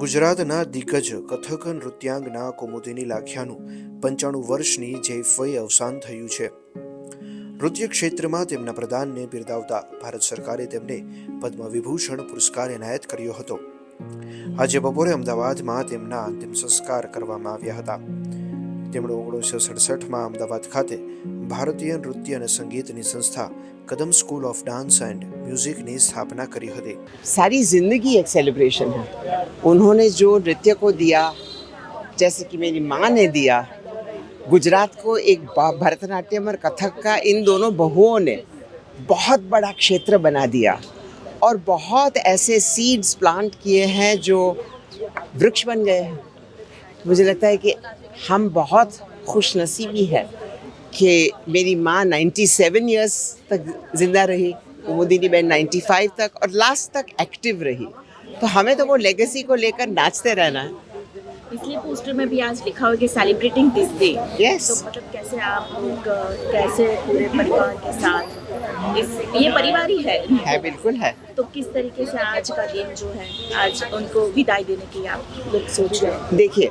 ગુજરાતના દિગ્ગજ કથક નૃત્યાંગના કુમુદિની લાખિયાનું પંચાણું વર્ષની જૈફવય અવસાન થયું છે. નૃત્ય ક્ષેત્રમાં તેમના પ્રદાનને બિરદાવતા ભારત સરકારે તેમને પદ્મ વિભૂષણ પુરસ્કાર એનાયત કર્યો હતો. આજે બપોરે અમદાવાદમાં તેમના અંતિમ સંસ્કાર કરવામાં આવ્યા હતા. તેમણે ઓગણીસો સડસઠમાં અમદાવાદ ખાતે ભારતીય નૃત્ય અને સંગીતની સંસ્થા Kadam school of dance and મ્યુઝિકની સ્થાપના કરી હતી सारी ज़िंदगी एक सेलिब्रेशन है उन्होंने जो नृत्य को दिया जैसे कि मेरी माँ ने दिया गुजरात को एक बा- भरतनाट्यम और कथक का इन दोनों बहुओं ने बहुत बड़ा क्षेत्र बना दिया और बहुत ऐसे सीड्स प्लांट किए हैं जो वृक्ष बन गए हैं मुझे लगता है कि हम बहुत खुश नसीबी है कि मेरी माँ 97 इयर्स तक ज़िंदा रही कुमुदिनी बहन 95 तक और लास्ट तक एक्टिव रही। तो हमें तो वो लेगेसी को लेकर नाचते रहना है। इसलिए पोस्टर में भी आज लिखा हुआ कि सेलिब्रेटिंग दिस डे Yes. तो मतलब कैसे आप लोग कैसे पूरे परिवार के साथ इस ये परिवार ही है। है बिल्कुल है। तो किस तरीके से आज का दिन जो है आज उनको विदाई देने की आप लोग सोच रहे हैं? देखिए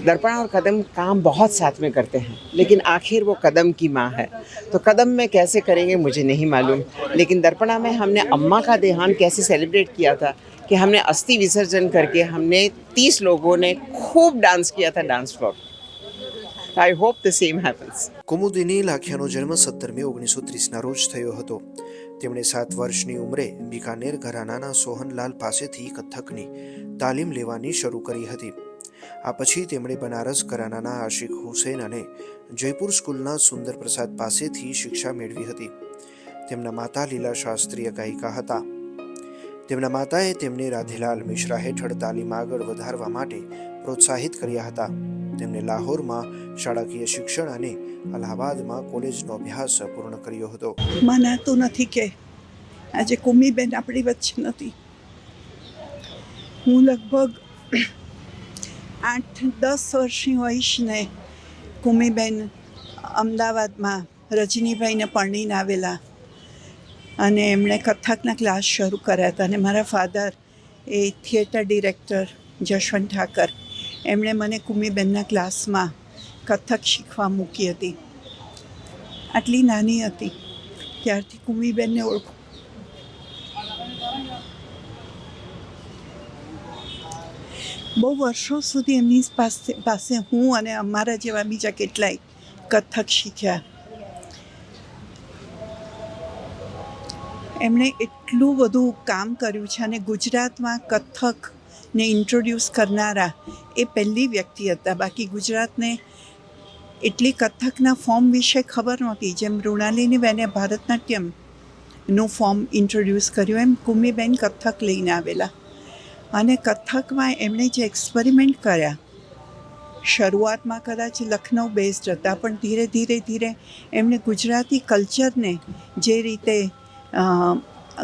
दर्पण और कदम काम बहुत साथ में करते हैं लेकिन आखिर वो कदम की माँ है तो कदम में कैसे करेंगे मुझे नहीं मालूम लेकिन दर्पणा में हमने अम्मा का देहांत कैसे सेलिब्रेट किया था कि हमने अस्थि विसर्जन करके हमने तीस लोगों ने खूब डांस किया था dance floor I hope the same happens Kumudini લાખિયાનો જન્મ સત્તરમી ઓગણીસો ત્રીસના રોજ થયો હતો તેમણે સાત વર્ષની ઉંમરે બિકાનેર ઘરાનાના સોહનલાલ પાસેથી કથકની તાલીમ લેવાની શરૂ કરી હતી આ પછી તેમણે બનારસ ઘરાનાના આશિક હુસૈન અને જયપુર સ્કૂલના સુંદર પ્રસાદ પાસેથી શિક્ષા મેળવી હતી. તેમના માતા લીલા શાસ્ત્રીય ગાયિકા હતા. તેમના માતાએ તેમને રાધેલાલ મિશ્રા હેઠળ તાલીમ આગળ વધારવા માટે પ્રોત્સાહિત કર્યા હતા. તેમણે લાહોરમાં શાળાકીય શિક્ષણ અને અલ્હાબાદમાં કોલેજનો અભ્યાસ પૂર્ણ કર્યો હતો. મનાતું નથી કે આજે કુમીબેન આપણી વચ્ચે નથી. હું લગભગ આઠ દસ વર્ષની હોઈશ ને કુમીબેન અમદાવાદમાં રજનીભાઈને પરણીને આવેલા અને એમણે કથકના ક્લાસ શરૂ કર્યા હતા અને મારા ફાધર એ થિયેટર ડિરેક્ટર જશવંત ઠાકર. એમણે મને કુમીબેનના ક્લાસમાં કથક શીખવા મૂકી હતી. આટલી નાની હતી. ત્યારથી કુમીબેનને ઓળખું બહુ વર્ષો સુધી એમની પાસે પાસે હું અને અમારા જેવા બીજા કેટલાય કથક શીખ્યા. એમણે એટલું બધું કામ કર્યું છે અને ગુજરાતમાં કથકને ઇન્ટ્રોડ્યુસ કરનારા એ પહેલી વ્યક્તિ હતા. બાકી ગુજરાતને એટલી કથકના ફોર્મ વિશે ખબર નહોતી. જેમ મૃણાલિની બેને ભરતનાટ્યમનું ફોર્મ ઇન્ટ્રોડ્યુસ કર્યું, એમ કુમીબેન કથક લઈને આવેલા. અને કથકમાં એમણે જે એક્સપેરિમેન્ટ કર્યા, શરૂઆતમાં કદાચ લખનઉ બેઝડ હતા, પણ ધીરે ધીરે ધીરે એમણે ગુજરાતી કલ્ચરને જે રીતે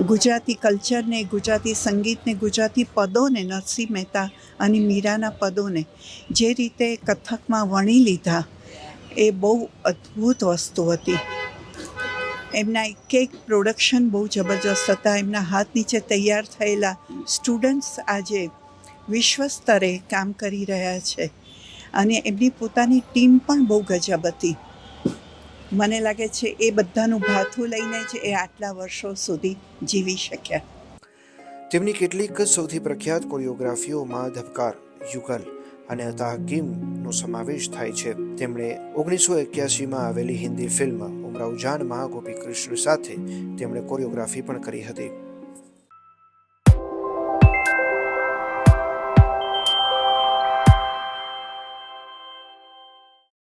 ગુજરાતી કલ્ચરને ગુજરાતી સંગીતને ગુજરાતી પદોને, નરસિંહ મહેતા અને મીરાના પદોને જે રીતે કથકમાં વણી લીધા, એ બહુ અદ્ભુત વસ્તુ હતી. એમના એક એક પ્રોડક્શન બહુ જબરજસ્ત હતા. એમના હાથ નીચે તૈયાર થયેલા સ્ટુડન્ટ્સ આજે વિશ્વ સ્તરે કામ કરી રહ્યા છે. અને એમની પોતાની ટીમ પણ બહુ ગજબ હતી. મને લાગે છે એ બધાનું ભાથું લઈને જ એ આટલા વર્ષો સુધી જીવી શક્યા. તેમની કેટલીક સૌથી પ્રખ્યાત કોરિયોગ્રાફીઓમાં ધબકાર, યુગલ અને અતાહકીમનો સમાવેશ થાય છે. તેમણે ઓગણીસો એક્યાસીમાં આવેલી હિન્દી ફિલ્મ ઉમરાવ જાનમાં ગોપી કૃષ્ણ સાથે તેમણે કોરિયોગ્રાફી પણ કરી હતી.